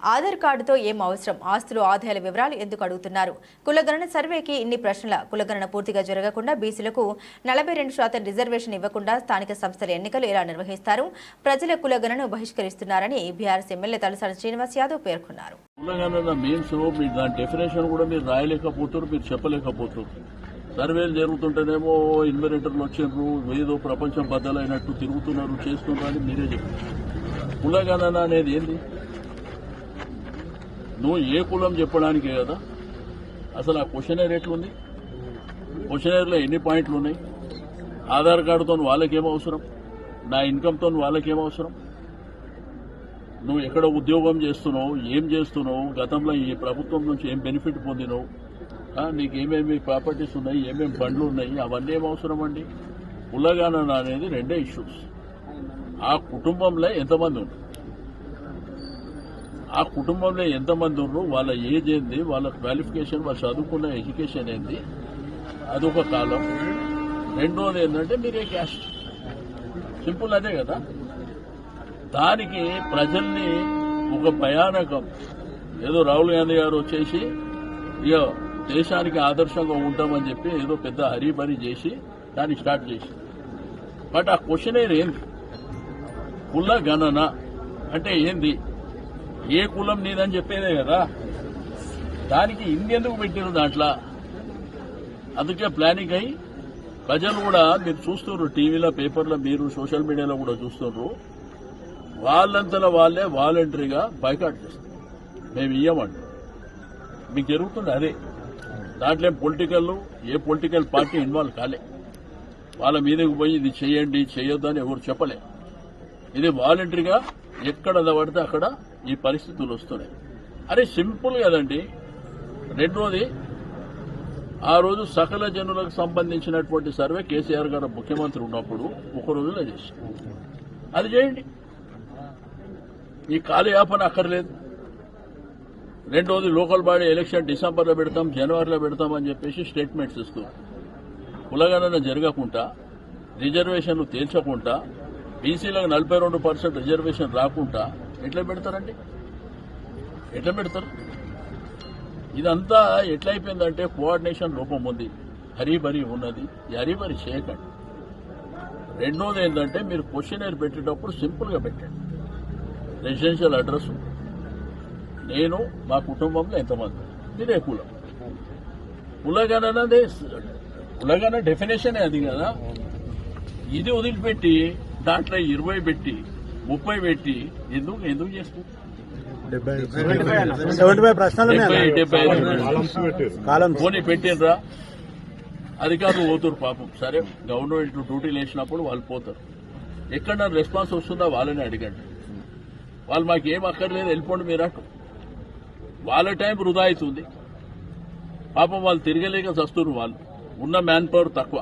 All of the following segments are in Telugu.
ఆధార్ కార్డుతో ఏం అవసరం? ఆస్తులు ఆదాయాల వివరాలు ఎందుకు అడుగుతున్నారు? కులగణన సర్వేకి ఇన్ని ప్రశ్నల కులగణన పూర్తిగా జరగకుండా బీసీలకు నలభై రెండు శాతం రిజర్వేషన్ ఇవ్వకుండా స్థానిక సంస్థల ఎన్నికలు ఎలా నిర్వహిస్తారు? ప్రజల కులగణను బహిష్కరిస్తున్నారని బీఆర్ఎస్ ఎమ్మెల్యే తలసాని శ్రీనివాస్ యాదవ్ పేర్కొన్నారు. కులగణన మీన్స్ మీ దాని డెఫినేషన్ కూడా మీరు రాయలేకపోతారు మీరు చెప్పలేకపోతారు సర్వేలు జరుగుతుంటేనేమో ఇన్వెరేటర్లు వచ్చిండ్రు ఏదో ప్రపంచం బద్దలైనట్టు తిరుగుతున్నారు చేస్తున్నారు అని మీరే చెప్పారు. కులగణన అనేది ఏంది? నువ్వు ఏ కులం చెప్పడానికే కదా? అసలు ఆ క్వశ్చనర్ ఎట్లుంది? క్వశ్చనర్లో ఎన్ని పాయింట్లు ఉన్నాయి ఆధార్ కార్డుతో వాళ్ళకేం అవసరం? నా ఇన్కమ్తో వాళ్ళకేం అవసరం? నువ్వు ఎక్కడ ఉద్యోగం చేస్తున్నావు? ఏం చేస్తున్నావు? గతంలో ఈ ప్రభుత్వం నుంచి ఏం బెనిఫిట్ పొందినవు? నీకు ఏమేమి ప్రాపర్టీస్ ఉన్నాయి? ఏమేమి బండ్లు ఉన్నాయి? అవన్నీ ఏం అవసరం అండి? ఉల్లగానన అనేది రెండే ఇష్యూస్ ఆ కుటుంబంలో ఎంతమంది ఉన్నారు? ఆ కుటుంబంలో ఎంతమంది ఉన్నారు వాళ్ళ ఏజ్ ఏంది వాళ్ళ క్వాలిఫికేషన్ వాళ్ళు చదువుకున్న ఎడ్యుకేషన్ ఏంది అదొక కాలం. రెండోది ఏంటంటే మీరే క్యాస్ట్ సింపుల్ అదే కదా. దానికి ప్రజల్ని ఒక భయానకం. ఏదో రాహుల్ గాంధీ గారు వచ్చేసి ఇక దేశానికి ఆదర్శంగా ఉంటామని చెప్పి ఏదో పెద్ద హరీబరీ చేసి దాన్ని స్టార్ట్ చేసి బట్ ఆ క్వశ్చన్ ఏంది? కుల గణన అంటే ఏంది? ఏ కులం నీదని చెప్పేదే కదా. దానికి ఇందెందుకు ఎందుకు పెట్టారు దాంట్లో? అందుకే ప్లానింగ్ అయ్యి ప్రజలు కూడా మీరు చూస్తున్నారు టీవీలో పేపర్లో మీరు సోషల్ మీడియాలో కూడా చూస్తున్నారు. వాళ్ళంతలో వాళ్ళే వాలంటరీగా బైకాట్ చేస్తారు. మేము ఇయ్యమండి. మీకు జరుగుతుంది అదే. దాంట్లో పొలిటికల్ ఏ పొలిటికల్ పార్టీ ఇన్వాల్వ్ కాలే. వాళ్ళ మీదకి పోయి ఇది చేయండి చేయొద్దు అని ఎవరు చెప్పలే. ఇది వాలంటరీగా ఎక్కడ పడితే అక్కడ ఈ పరిస్థితులు వస్తున్నాయి. అరే సింపుల్ కదండి. రెండోది ఆ రోజు సకల జనులకు సంబంధించినటువంటి సర్వే కేసీఆర్ గారు ముఖ్యమంత్రి ఉన్నప్పుడు ఒక రోజులో చేశారు. అది చేయండి. ఈ కాలయాపన అక్కర్లేదు. రెండోది లోకల్ బాడీ ఎలక్షన్ డిసెంబర్లో పెడతాం జనవరిలో పెడతాం అని చెప్పేసి స్టేట్మెంట్స్ ఇస్తూ కులగణన జరగకుండా రిజర్వేషన్లు తేల్చకుండా బీసీలకు నలభై రెండు పర్సెంట్ రిజర్వేషన్ రాకుండా ఎట్లా పెడతారండి? ఎట్లా పెడతారు? ఇదంతా ఎట్లయిపోయిందంటే కోఆర్డినేషన్ లోపం ఉంది. హరీబరి ఉన్నది. ఈ హరీబరీ చేయకండి. రెండోది ఏంటంటే మీరు క్వశ్చనర్ పెట్టేటప్పుడు సింపుల్గా పెట్టండి. రెసిడెన్షియల్ అడ్రస్ నేను మా కుటుంబంలో ఎంతమంది? మీరే కులం. కులగణనదే కులగణ డెఫినేషనే అది కదా? ఇది వదిలిపెట్టి దాంట్లో ఇరవై పెట్టి ముప్పై పెట్టి ఎందుకు ఎందుకు చేస్తుంది పోనీ పెట్టినరా అధికారులు పోతారు పాపం. సరే గవర్నమెంట్ డ్యూటీలు వేసినప్పుడు వాళ్ళు పోతారు. ఎక్కడ రెస్పాన్స్ వస్తుందా వాళ్ళని అడగండి. వాళ్ళు మాకు ఏం అక్కర్లేదు వెళ్ళిపోండి మీరు అటు వాళ్ళ టైం వృధా అవుతుంది. పాపం వాళ్ళు తిరగలేక చస్తున్నారు వాళ్ళు. ఉన్న మ్యాన్ పవర్ తక్కువ.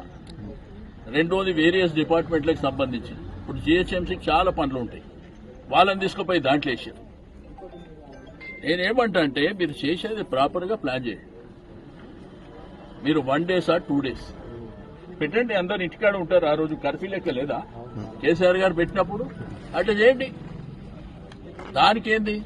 రెండోది వేరియస్ డిపార్ట్మెంట్లకు సంబంధించి ఇప్పుడు జిహెచ్ఎంసీకి చాలా పనులు ఉంటాయి. వాళ్ళని తీసుకుపోయి దాంట్లో వేసారు నేనేమంటా అంటే మీరు చేసేది ప్రాపర్గా ప్లాన్ చేయండి. మీరు వన్ డేస్ ఆ టూ డేస్ పెట్టండి అందరు ఇంటికాడ ఉంటారు. ఆ రోజు కర్ఫ్యూ లెక్క లేదా? కేసీఆర్ గారు పెట్టినప్పుడు అట్లా చేయండి. దానికేంది